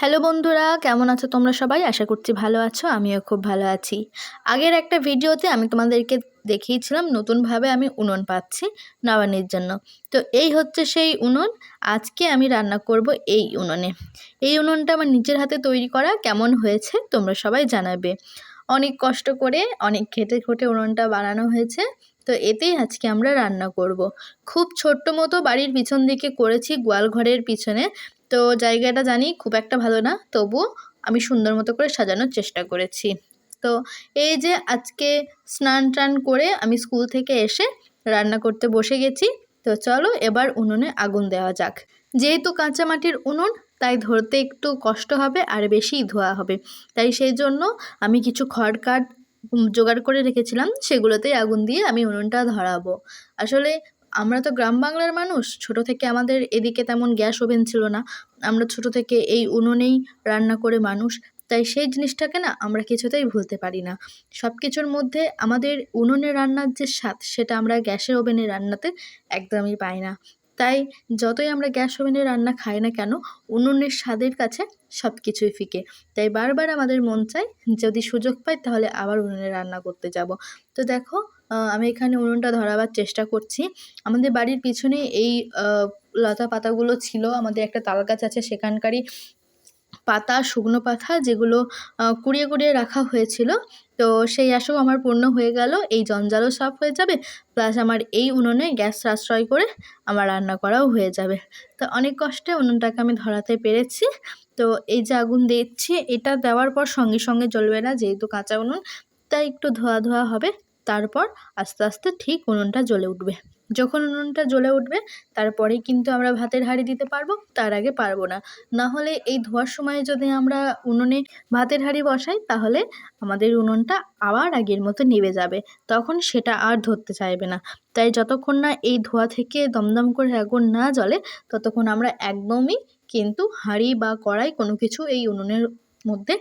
Hello বন্ধুরা, কেমন আছো তোমরা সবাই? আশা করছি ভালো আছো, আমিও খুব ভালো আছি। আগের একটা ভিডিওতে আমি তোমাদেরকে দেখিয়েছিলাম নতুনভাবে আমি উনুন পাচ্ছি নবানির জন্য। তো এই হচ্ছে সেই উনুন, আজকে আমি রান্না করব এই উনুনে। এই উনুনটা আমার নিজের হাতে তৈরি করা, কেমন হয়েছে তোমরা সবাই জানাবে। অনেক কষ্ট করে, অনেক খেটে খুঁটে উনুনটা বানানো হয়েছে। তো এতেই আজকে আমরা রান্না করব। খুব ছোট্ট মতো বাড়ির পিছন দিকে করেছি গোয়াল ঘরের পিছনে। তো জায়গাটা জানি খুব একটা ভালো না, তবুও আমি সুন্দর মতো করে সাজানোর চেষ্টা করেছি। তো এই যে আজকে স্নান টান করে আমি স্কুল থেকে এসে রান্না করতে বসে গেছি। তো চলো এবার উনুনে আগুন দেওয়া যাক। যেহেতু কাঁচা মাটির উনুন, তাই ধরতে একটু কষ্ট হবে আর বেশি ধোয়া হবে। তাই সেই জন্য আমি কিছু খড় কাঠ জোগাড় করে রেখেছিলাম, সেগুলোতেই আগুন দিয়ে আমি উনুনটা ধরাবো। আসলে আমরা তো গ্রাম বাংলার মানুষ, ছোট থেকে আমাদের এদিকে তেমন গ্যাস ওভেন ছিল না। আমরা ছোট থেকে এই উনুনেই রান্না করে মানুষ, তাই সেই জিনিসটাকে না আমরা কিছুতেই ভুলতে পারি না। সব কিছুর মধ্যে আমাদের উনুনে রান্নার যে স্বাদ, সেটা আমরা গ্যাসের ওভেনে রান্নাতে একদমই পাই না। তাই যতই আমরা গ্যাস ওভেনে রান্না খাই না কেন, উনুনের স্বাদের কাছে সব কিছুই ফিকে। তাই বারবার আমাদের মন চায়, যদি সুযোগ পাই তাহলে আবার উনুনে রান্না করতে যাব। তো দেখো আমি এখানে উনুনটা ধরাবার চেষ্টা করছি। আমাদের বাড়ির পিছনে এই লতা পাতাগুলো ছিল। আমাদের একটা তাল গাছ আছে সেখানকারই পাতা, শুকনো পাতা যেগুলো কুড়িয়ে কুড়িয়ে রাখা হয়েছিল। তো সেই আশাও আমার পূর্ণ হয়ে গেল। এই জঞ্জালও সাফ হয়ে যাবে। প্লাস আমার এই উনুনে গ্যাস সাশ্রয় করে আমার রান্না করাও হয়ে যাবে। তো অনেক কষ্টে উনুনটাকে আমি ধরাতে পেরেছি। তো এই যে আগুন দিচ্ছি, এটা দেওয়ার পর সঙ্গে সঙ্গে জ্বলবে না যেহেতু কাঁচা উনুন। তাই একটু ধোয়া ধোয়া হবে। তারপর আস্তে আস্তে ঠিক উনুনটা জ্বলে উঠবে। যখন উনুনটা জ্বলে উঠবে তারপরেই কিন্তু আমরা ভাতের হাঁড়ি দিতে পারব, তার আগে পারব না। না হলে এই ধোয়ার সময় যদি আমরা উনুনে ভাতের হাঁড়ি বসাই, তাহলে আমাদের উনুনটা আবার আগের মতো নেবে যাবে। তখন সেটা আর ধরতে চাইবে না। তাই যতক্ষণ না এই ধোয়া থেকে দমদম করে আগুন না জ্বলে, ততক্ষণ আমরা একদমই কিন্তু হাঁড়ি বা কড়াই কোনো কিছু এই উনুনের মধ্যে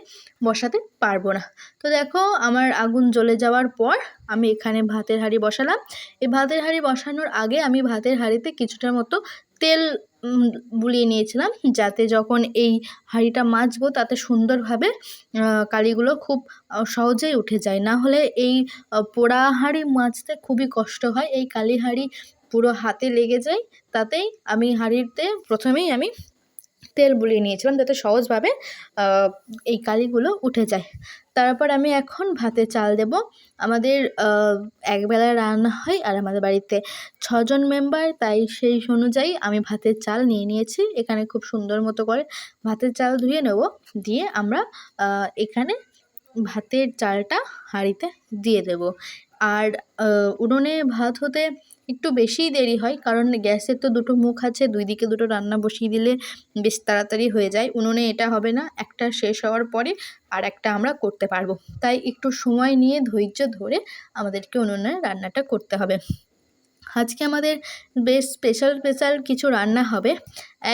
বসাতে পারব না। তো দেখো, আমার আগুন জ্বলে যাওয়ার পর আমি এখানে ভাতের হাঁড়ি বসালাম। এই ভাতের হাঁড়ি বসানোর আগে আমি ভাতের হাঁড়িতে কিছুটার মতো তেল বুলিয়ে নিয়েছিলাম, যাতে যখন এই হাঁড়িটা মাজবো তাতে সুন্দরভাবে কালিগুলো খুব সহজেই উঠে যায়। না হলে এই পোড়া হাঁড়ি মাজতে খুবই কষ্ট হয়। এই কালি হাঁড়ি পুরো হাতে লেগে যায়, তাতেই আমি হাঁড়িতে প্রথমেই আমি তেল বুলিয়ে নিয়েছিলাম যাতে সহজভাবে এই কালিগুলো উঠে যায়। তারপর আমি এখন ভাতে চাল দেব। আমাদের একবেলা রান্না হয় আর আমাদের বাড়িতে ছজন মেম্বার, তাই সেই অনুযায়ী আমি ভাতের চাল নিয়ে নিয়েছি। এখানে খুব সুন্দর মতো করে ভাতের চাল ধুয়ে নেব। দিয়ে আমরা এখানে ভাতের চালটা হাঁড়িতে দিয়ে দেব। আর উনুনে ভাত হতে একটু বেশিই দেরি হয়, কারণ গ্যাসের তো দুটো মুখ আছে দুই দিকে দুটো রান্না বসিয়ে দিলে বেশ তাড়াতাড়ি হয়ে যায়। উনুনে এটা হবে না, একটা শেষ হওয়ার পরে আর একটা আমরা করতে পারব। তাই একটু সময় নিয়ে ধৈর্য ধরে আমাদেরকে উনুনে রান্নাটা করতে হবে। আজকে আমাদের বেশ স্পেশাল স্পেশাল কিছু রান্না হবে।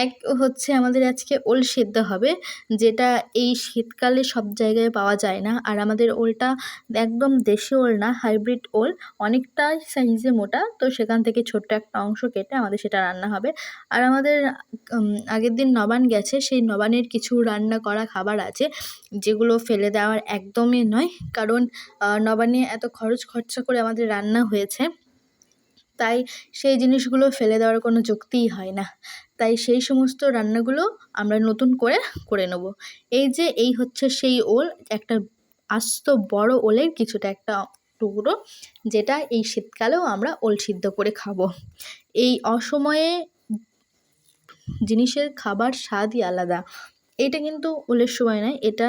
এক হচ্ছে আমাদের আজকে ওল সেদ্ধ হবে, যেটা এই শীতকালে সব জায়গায় পাওয়া যায় না। আর আমাদের ওলটা একদম দেশি ওল না হাইব্রিড ওল অনেকটাই সাইজে মোটা। তো সেখান থেকে ছোট্ট একটা অংশ কেটে আমাদের সেটা রান্না হবে। আর আমাদের আগের দিন নবান গেছে, সেই নবানের কিছু রান্না করা খাবার আছে, যেগুলো ফেলে দেওয়ার একদমই নয়। কারণ নবানে এত খরচ খরচা করে আমাদের রান্না হয়েছে। তাই সেই জিনিসগুলো ফেলে দেওয়ার কোনো যুক্তিই হয় না। তাই সেই সমস্ত রান্নাগুলো আমরা নতুন করে করে নেব। এই যে এই হচ্ছে সেই ওল, একটা আস্ত বড় ওলের কিছুটা একটা টুকরো, যেটা এই শীতকালেও আমরা ওল সিদ্ধ করে খাব। এই অসময়ে জিনিসের খাবার স্বাদই আলাদা। এটা কিন্তু ওলের সময় নয়, এটা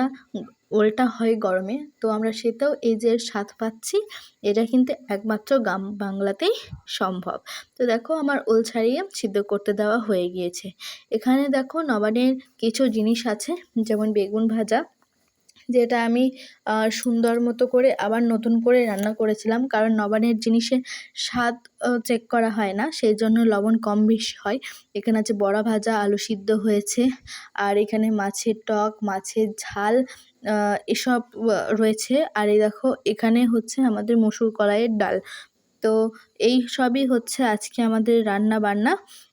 ওলটা হয় গরমে। তো আমরা সেটাও এই যে স্বাদ পাচ্ছি, এটা কিন্তু একমাত্র গ্রাম বাংলাতেই সম্ভব। তো দেখো আমার ওল ছাড়িয়ে সিদ্ধ করতে দেওয়া হয়ে গিয়েছে। এখানে দেখো নবানের কিছু জিনিস আছে, যেমন বেগুন ভাজা যেটা আমি সুন্দর মতো করে আবার নতুন করে রান্না করেছিলাম। কারণ নবানের জিনিসে স্বাদ চেক করা হয় না সেই জন্য লবণ কম বেশি হয়। এখানে আছে বড়া ভাজা, আলু সিদ্ধ হয়েছে। আর এখানে মাছের টক, মাছের ঝাল এসব রয়েছে। আর এই দেখো, এখানে হচ্ছে আমাদের মসুর কলাইয়ের ডাল। তো এই সবই হচ্ছে আজকে আমাদের রান্না বান্না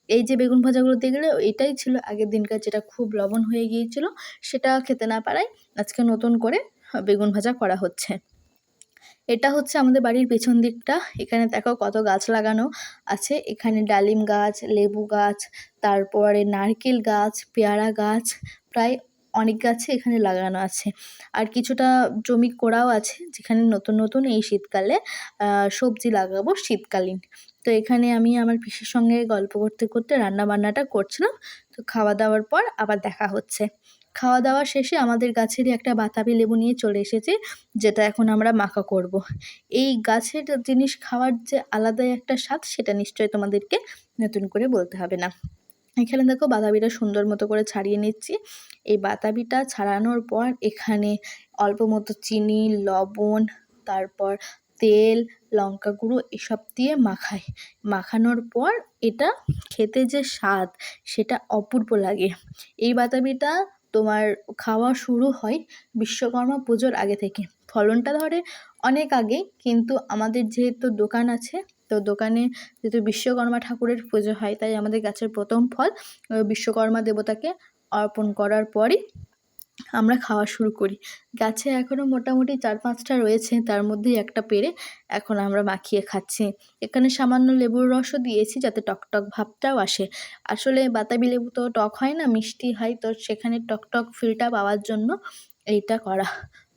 এই যে বেগুন ভাজাগুলো দেখলে এটাই ছিল আগের দিনকার যেটা খুব লবণ হয়ে গিয়েছিল, সেটা খেতে না পারায় আজকে নতুন করে বেগুন ভাজা করা হচ্ছে। এটা হচ্ছে আমাদের বাড়ির পেছন দিকটা, এখানে দেখো কত গাছ লাগানো আছে, এখানে ডালিম গাছ, লেবু গাছ, তারপরে নারকেল গাছ, পেয়ারা গাছ, প্রায় অনেক গাছে এখানে লাগানো আছে। আর কিছুটা জমি করাও আছে, যেখানে নতুন নতুন এই শীতকালে সবজি লাগাবো শীতকালীন। তো এখানে আমি আমার পিসির সঙ্গে গল্প করতে করতে রান্না বান্নাটা করছিলাম। তো খাওয়া দাওয়ার পর আবার দেখা হচ্ছে। খাওয়া দাওয়া শেষে আমাদের গাছেরই একটা বাতাবি লেবু নিয়ে চলে এসেছে, যেটা এখন আমরা মাখা করব। এই গাছের জিনিস খাওয়ার যে আলাদাই একটা স্বাদ, সেটা নিশ্চয়ই তোমাদেরকে নতুন করে বলতে হবে না। এখানে দেখো বাতাবিটা সুন্দর মতো করে ছাড়িয়ে নিচ্ছি। এই বাতাবিটা ছাড়ানোর পর এখানে অল্প মতো চিনি, লবণ, তারপর তেল, লঙ্কা গুঁড়ো এসব দিয়ে মাখাই মাখানোর পর এটা খেতে যে স্বাদ, সেটা অপূর্ব লাগে। এই বাতাবিটা তোমার খাওয়া শুরু হয় বিশ্বকর্মা পুজোর আগে থেকে। ফলনটা ধরে অনেক আগে, কিন্তু আমাদের যেহেতু দোকান আছে, তো দোকানে যেহেতু বিশ্বকর্মা ঠাকুরের পুজো হয়, তাই আমাদের গাছের প্রথম ফল বিশ্বকর্মা দেবতাকে অর্পণ করার পরই আমরা খাওয়া শুরু করি। গাছে এখনও মোটামুটি চার পাঁচটা রয়েছে, তার মধ্যেই একটা পেরে এখন আমরা মাখিয়ে খাচ্ছি। এখানে সামান্য লেবুর রসও দিয়েছি যাতে টকটক ভাবটাও আসে। আসলে বাতাবি লেবু তো টক হয় না, মিষ্টি হয়, তো সেখানে টকটক ফিলটা পাওয়ার জন্য এইটা করা।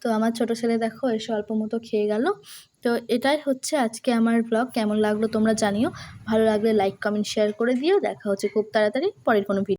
তো আমার ছোটো ছেলে দেখো এসে অল্প মতো খেয়ে গেল। তো এটাই হচ্ছে আজকে আমার ব্লগ কেমন লাগল তোমরা জানিও। ভালো লাগলে লাইক কমেন্ট শেয়ার করে দিও। দেখা হচ্ছে খুব তাড়াতাড়ি পরের কোনো ভিডিও